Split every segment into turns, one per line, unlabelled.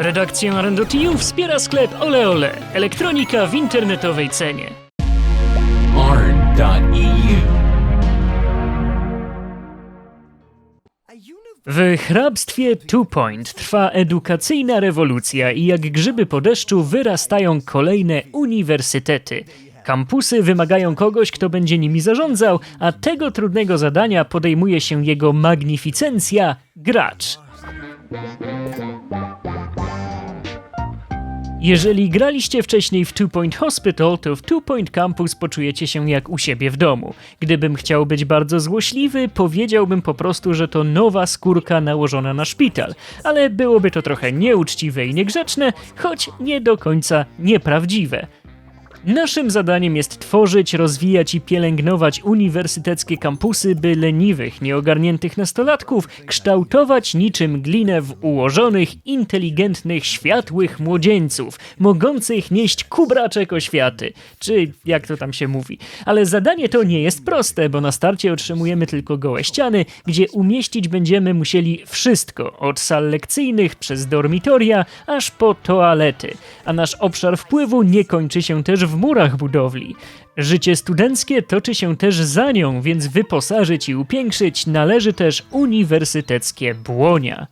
Redakcję Arendotiu wspiera sklep Ole Ole. Elektronika w internetowej cenie.
arn.eu.
W hrabstwie Two Point trwa edukacyjna rewolucja i jak grzyby po deszczu wyrastają kolejne uniwersytety. Kampusy wymagają kogoś, kto będzie nimi zarządzał, a tego trudnego zadania podejmuje się jego magnificencja gracz. Jeżeli graliście wcześniej w Two Point Hospital, to w Two Point Campus poczujecie się jak u siebie w domu. Gdybym chciał być bardzo złośliwy, powiedziałbym po prostu, że to nowa skórka nałożona na szpital, ale byłoby to trochę nieuczciwe i niegrzeczne, choć nie do końca nieprawdziwe. Naszym zadaniem jest tworzyć, rozwijać i pielęgnować uniwersyteckie kampusy, by leniwych, nieogarniętych nastolatków kształtować niczym glinę w ułożonych, inteligentnych, światłych młodzieńców, mogących nieść kubraczek oświaty, czy jak to tam się mówi. Ale zadanie to nie jest proste, bo na starcie otrzymujemy tylko gołe ściany, gdzie umieścić będziemy musieli wszystko, od sal lekcyjnych przez dormitoria, aż po toalety. A nasz obszar wpływu nie kończy się też w murach budowli. Życie studenckie toczy się też za nią, więc wyposażyć i upiększyć należy też uniwersyteckie błonia.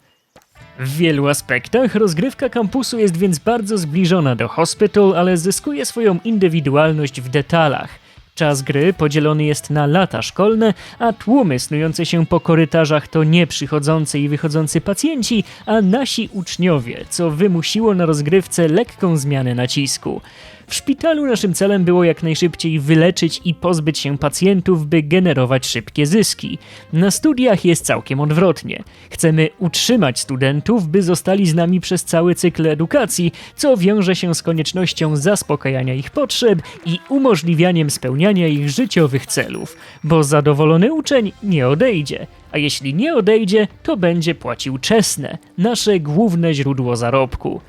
W wielu aspektach rozgrywka kampusu jest więc bardzo zbliżona do Hospital, ale zyskuje swoją indywidualność w detalach. Czas gry podzielony jest na lata szkolne, a tłumy snujące się po korytarzach to nie przychodzący i wychodzący pacjenci, a nasi uczniowie, co wymusiło na rozgrywce lekką zmianę nacisku. W szpitalu naszym celem było jak najszybciej wyleczyć i pozbyć się pacjentów, by generować szybkie zyski. Na studiach jest całkiem odwrotnie. Chcemy utrzymać studentów, by zostali z nami przez cały cykl edukacji, co wiąże się z koniecznością zaspokajania ich potrzeb i umożliwianiem spełniania ich życiowych celów, bo zadowolony uczeń nie odejdzie. A jeśli nie odejdzie, to będzie płacił czesne, nasze główne źródło zarobku.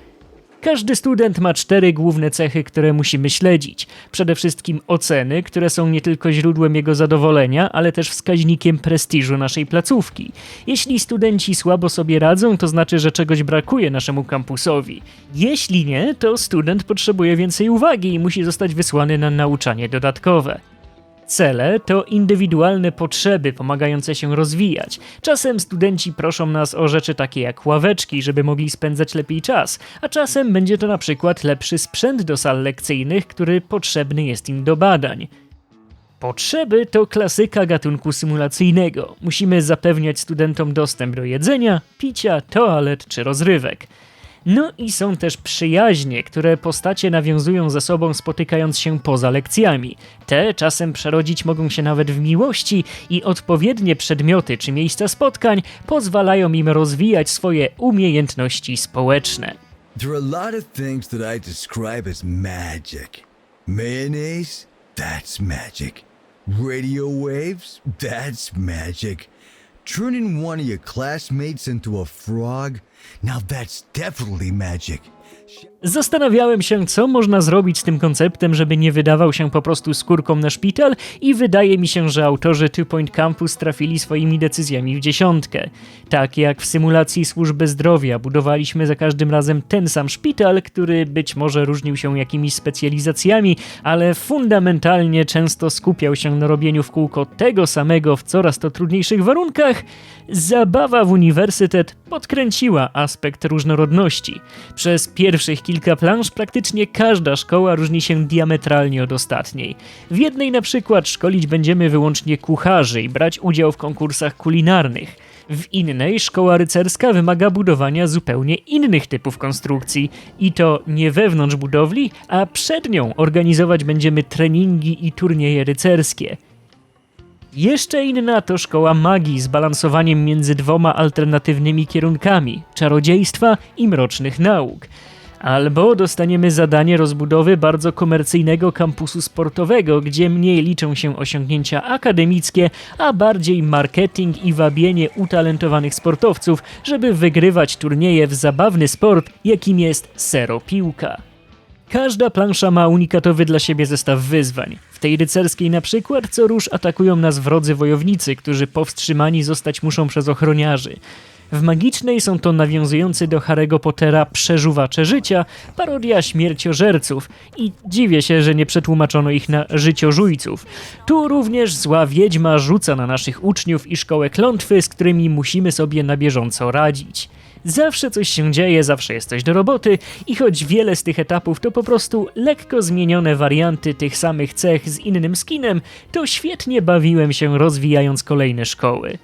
Każdy student ma cztery główne cechy, które musimy śledzić. Przede wszystkim oceny, które są nie tylko źródłem jego zadowolenia, ale też wskaźnikiem prestiżu naszej placówki. Jeśli studenci słabo sobie radzą, to znaczy, że czegoś brakuje naszemu kampusowi. Jeśli nie, to student potrzebuje więcej uwagi i musi zostać wysłany na nauczanie dodatkowe. Cele to indywidualne potrzeby pomagające się rozwijać. Czasem studenci proszą nas o rzeczy takie jak ławeczki, żeby mogli spędzać lepiej czas, a czasem będzie to na przykład lepszy sprzęt do sal lekcyjnych, który potrzebny jest im do badań. Potrzeby to klasyka gatunku symulacyjnego. Musimy zapewniać studentom dostęp do jedzenia, picia, toalet czy rozrywek. No i są też przyjaźnie, które postacie nawiązują ze sobą spotykając się poza lekcjami. Te czasem przerodzić mogą się nawet w miłości i odpowiednie przedmioty czy miejsca spotkań pozwalają im rozwijać swoje umiejętności społeczne.
There are a lot of things that I describe as magic. Mayonnaise? That's magic. Radio waves? That's magic. Turning one of your classmates into a frog? Now that's definitely magic.
Zastanawiałem się, co można zrobić z tym konceptem, żeby nie wydawał się po prostu skórką na szpital i wydaje mi się, że autorzy Two Point Campus trafili swoimi decyzjami w dziesiątkę. Tak jak w symulacji służby zdrowia budowaliśmy za każdym razem ten sam szpital, który być może różnił się jakimiś specjalizacjami, ale fundamentalnie często skupiał się na robieniu w kółko tego samego w coraz to trudniejszych warunkach, zabawa w uniwersytet podkręciła aspekt różnorodności. Przez pierwszych kilka planż praktycznie każda szkoła różni się diametralnie od ostatniej. W jednej na przykład szkolić będziemy wyłącznie kucharzy i brać udział w konkursach kulinarnych. W innej szkoła rycerska wymaga budowania zupełnie innych typów konstrukcji i to nie wewnątrz budowli, a przed nią organizować będziemy treningi i turnieje rycerskie. Jeszcze inna to szkoła magii z balansowaniem między dwoma alternatywnymi kierunkami czarodziejstwa i mrocznych nauk. Albo dostaniemy zadanie rozbudowy bardzo komercyjnego kampusu sportowego, gdzie mniej liczą się osiągnięcia akademickie, a bardziej marketing i wabienie utalentowanych sportowców, żeby wygrywać turnieje w zabawny sport, jakim jest seropiłka. Każda plansza ma unikatowy dla siebie zestaw wyzwań. W tej rycerskiej na przykład co róż atakują nas wrodzy wojownicy, którzy powstrzymani zostać muszą przez ochroniarzy. W magicznej są to nawiązujący do Harry'ego Pottera przeżuwacze życia, parodia śmierciożerców i dziwię się, że nie przetłumaczono ich na życiożujców. Tu również zła wiedźma rzuca na naszych uczniów i szkołę klątwy, z którymi musimy sobie na bieżąco radzić. Zawsze coś się dzieje, zawsze jest coś do roboty i choć wiele z tych etapów to po prostu lekko zmienione warianty tych samych cech z innym skinem, to świetnie bawiłem się rozwijając kolejne szkoły.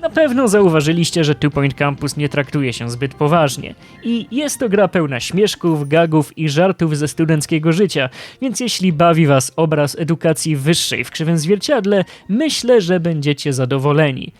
Na pewno zauważyliście, że Two Point Campus nie traktuje się zbyt poważnie. I jest to gra pełna śmieszków, gagów i żartów ze studenckiego życia, więc jeśli bawi was obraz edukacji wyższej w krzywym zwierciadle, myślę, że będziecie zadowoleni.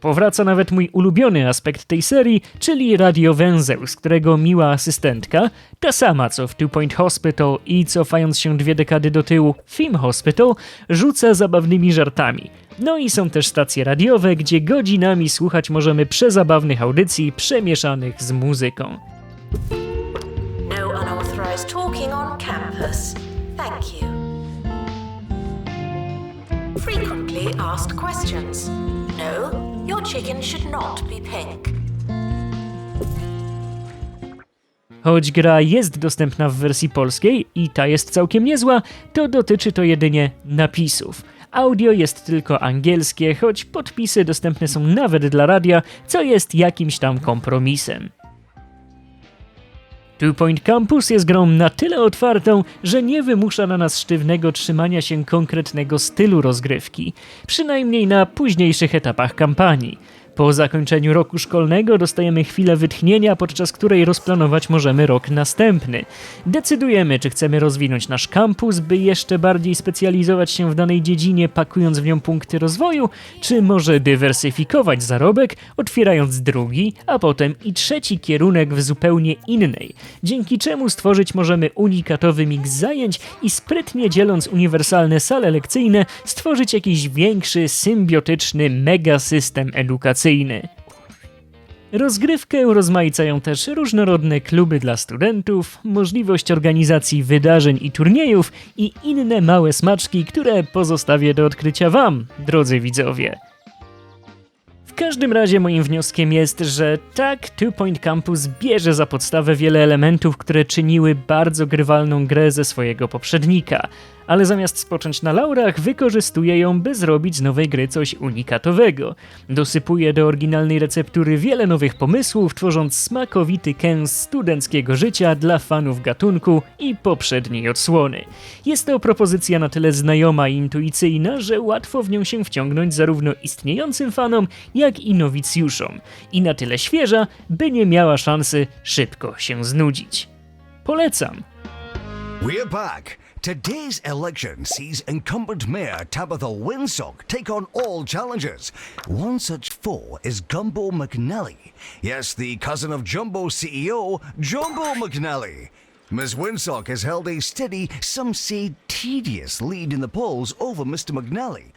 Powraca nawet mój ulubiony aspekt tej serii, czyli radiowęzeł, z którego miła asystentka, ta sama co w Two Point Hospital i cofając się dwie dekady do tyłu, Film Hospital, rzuca zabawnymi żartami. No i są też stacje radiowe, gdzie godzinami słuchać możemy przezabawnych audycji przemieszanych z muzyką.
No unauthorized talking on campus. Thank you. Frequently asked questions. No, chicken should not be pink.
Choć gra jest dostępna w wersji polskiej i ta jest całkiem niezła, to dotyczy to jedynie napisów. Audio jest tylko angielskie, choć podpisy dostępne są nawet dla radia, co jest jakimś tam kompromisem. Two Point Campus jest grą na tyle otwartą, że nie wymusza na nas sztywnego trzymania się konkretnego stylu rozgrywki, przynajmniej na późniejszych etapach kampanii. Po zakończeniu roku szkolnego dostajemy chwilę wytchnienia, podczas której rozplanować możemy rok następny. Decydujemy, czy chcemy rozwinąć nasz kampus, by jeszcze bardziej specjalizować się w danej dziedzinie, pakując w nią punkty rozwoju, czy może dywersyfikować zarobek, otwierając drugi, a potem i trzeci kierunek w zupełnie innej, dzięki czemu stworzyć możemy unikatowy miks zajęć i sprytnie dzieląc uniwersalne sale lekcyjne, stworzyć jakiś większy, symbiotyczny megasystem edukacyjny. Rozgrywkę urozmaicają też różnorodne kluby dla studentów, możliwość organizacji wydarzeń i turniejów i inne małe smaczki, które pozostawię do odkrycia Wam, drodzy widzowie. W każdym razie moim wnioskiem jest, że tak, Two Point Campus bierze za podstawę wiele elementów, które czyniły bardzo grywalną grę ze swojego poprzednika, ale zamiast spocząć na laurach, wykorzystuje ją, by zrobić z nowej gry coś unikatowego. Dosypuje do oryginalnej receptury wiele nowych pomysłów, tworząc smakowity kęs studenckiego życia dla fanów gatunku i poprzedniej odsłony. Jest to propozycja na tyle znajoma i intuicyjna, że łatwo w nią się wciągnąć zarówno istniejącym fanom, jak i nowicjuszom. I na tyle świeża, by nie miała szansy szybko się znudzić. Polecam!
We're back. Today's election sees incumbent Mayor Tabitha Winsock take on all challengers. One such foe is Gumbo McNally. Yes, the cousin of Jumbo CEO, Jumbo McNally. Ms. Winsock has held a steady, some say tedious lead in the polls over Mr. McNally,